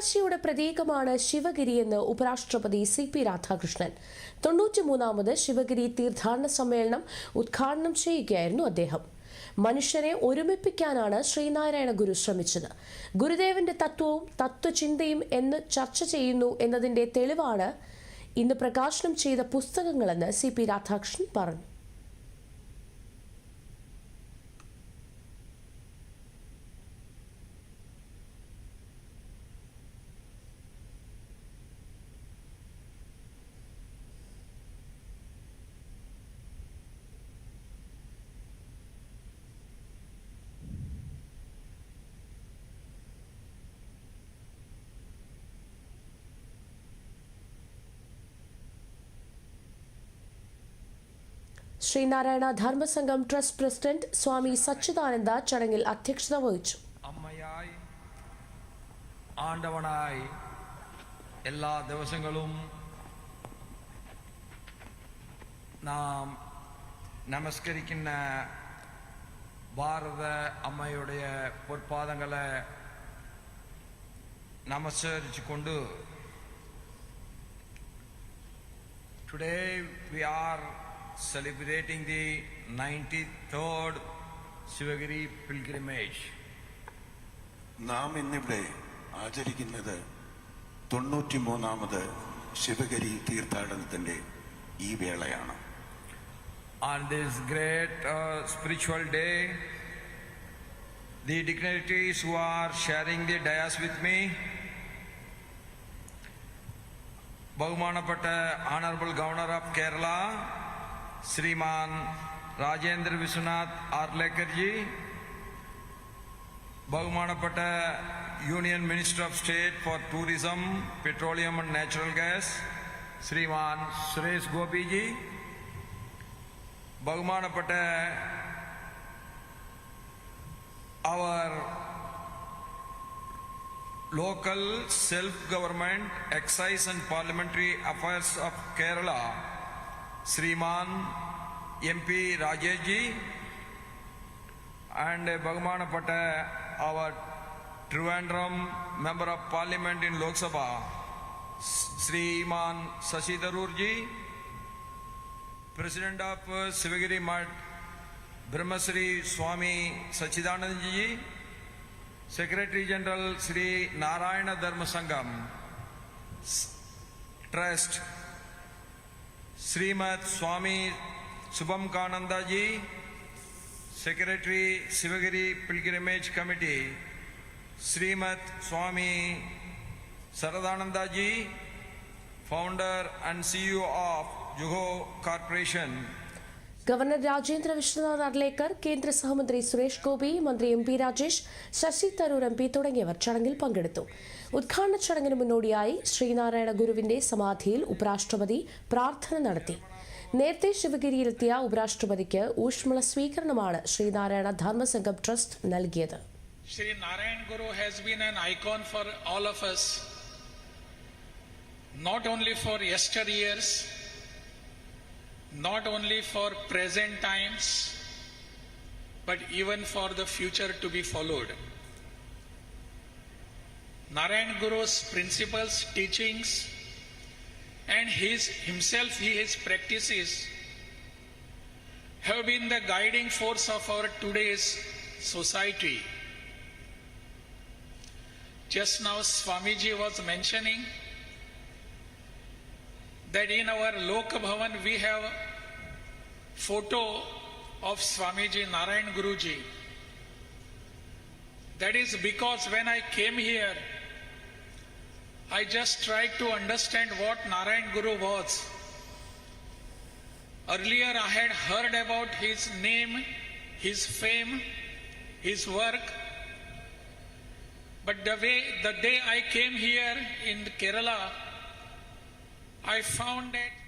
പ്രത്യാശയുടെ പ്രതീകമാണ് ശിവഗിരിയെന്ന് ഉപരാഷ്ട്രപതി സി പി രാധാകൃഷ്ണൻ. തൊണ്ണൂറ്റിമൂന്നാമത് ശിവഗിരി തീർത്ഥാടന സമ്മേളനം ഉദ്ഘാടനം ചെയ്യുകയായിരുന്നു അദ്ദേഹം. മനുഷ്യരെ ഒരുമിപ്പിക്കാനാണ് ശ്രീനാരായണ ഗുരു ശ്രമിച്ചത്. ഗുരുദേവന്റെ തത്വവും തത്വചിന്തയും എന്ന് ചർച്ച ചെയ്യുന്നു എന്നതിന്റെ തെളിവാണ് ഇന്ന് പ്രകാശനം ചെയ്ത പുസ്തകങ്ങളെന്ന് സി പി രാധാകൃഷ്ണൻ പറഞ്ഞു. ശ്രീനാരായണ ധർമ്മസംഘം ട്രസ്റ്റ് പ്രസിഡന്റ് സ്വാമി സച്ചിദാനന്ദ ചടങ്ങിൽ അധ്യക്ഷത വഹിച്ചു അമ്മയായി ആണ്ടവനായി എല്ലാ ദിവസങ്ങളും നാം നമസ്കരിക്കുന്ന ഭാരത അമ്മയുടെ பொற்பாதங்களை நமஸ்கரித்து கொண்டு today we are celebrating the 93rd Shivagiri pilgrimage. നാം ഇന്നിവിടെ ആചരിക്കുന്നത് തൊണ്ണൂറ്റിമൂന്നാമത് ശിവഗിരി തീർത്ഥാടനത്തിന്റെ ഈ വേളയാണ് On this great uh, spiritual day, the dignitaries who are sharing the dais with me, ബഹുമാനപ്പെട്ട Honorable governor of Kerala Shriman Rajendra Vishwanath Arlekar ji बहुमान union minister of state for tourism, petroleum and natural gas, Shriman Suresh Gopi ji बहुमान our local self government excise and parliamentary affairs of Kerala Shriman M B Rajeshji and பகுமானப்பட்ட our Trivandrum member of parliament in Lok Sabha Shriman Sasi Tharoorji president of Sivagiri Mutt Brahmasri Swami Sachidanandaji secretary general Sree Narayana Dharma Sangham trust Shrimad Swami Shubham कानंदा ji, secretary Sivagiri pilgrimage committee, Shrimad Swami Sharadananda ji founder and CEO of Juho corporation governor Rajendra Vishwanath Arlekar കേന്ദ്ര സഹമന്ത്രി സുരേഷ് ഗോപി മന്ത്രി M P Rajesh Sasi Tharoor M P തുടങ്ങിയവർ ചടങ്ങിൽ പങ്കെടുത്തു. ഉദ്ഘാടന ചടങ്ങിന് മുന്നോടിയായി ശ്രീനാരായണ ഗുരുവിന്റെ സമാധിയിൽ ഉപരാഷ്ട്രപതി പ്രാർത്ഥന നടത്തി. നേരത്തെ ശിവഗിരിയിലെത്തിയ ഉപരാഷ്ട്രപതിക്ക് ഊഷ്മള സ്വീകരണമാണ് ശ്രീനാരായണ ധർമ്മസംഘം ട്രസ്റ്റ് നൽകിയത്. an icon for all of us, not only for yesteryears, not only for present times, but even for the future to be followed. Narayan Guru's principles, teachings, and his himself, his practices have been the guiding force of our today's society. Just now, Swamiji was mentioning that in our Lok Bhavan we have photo of Swamiji Narayan Guruji. That is because when I came here, I just tried to understand what Narayan Guru was. Earlier, I had heard about his name, his fame, his work, but the way the day I came here in Kerala, I found that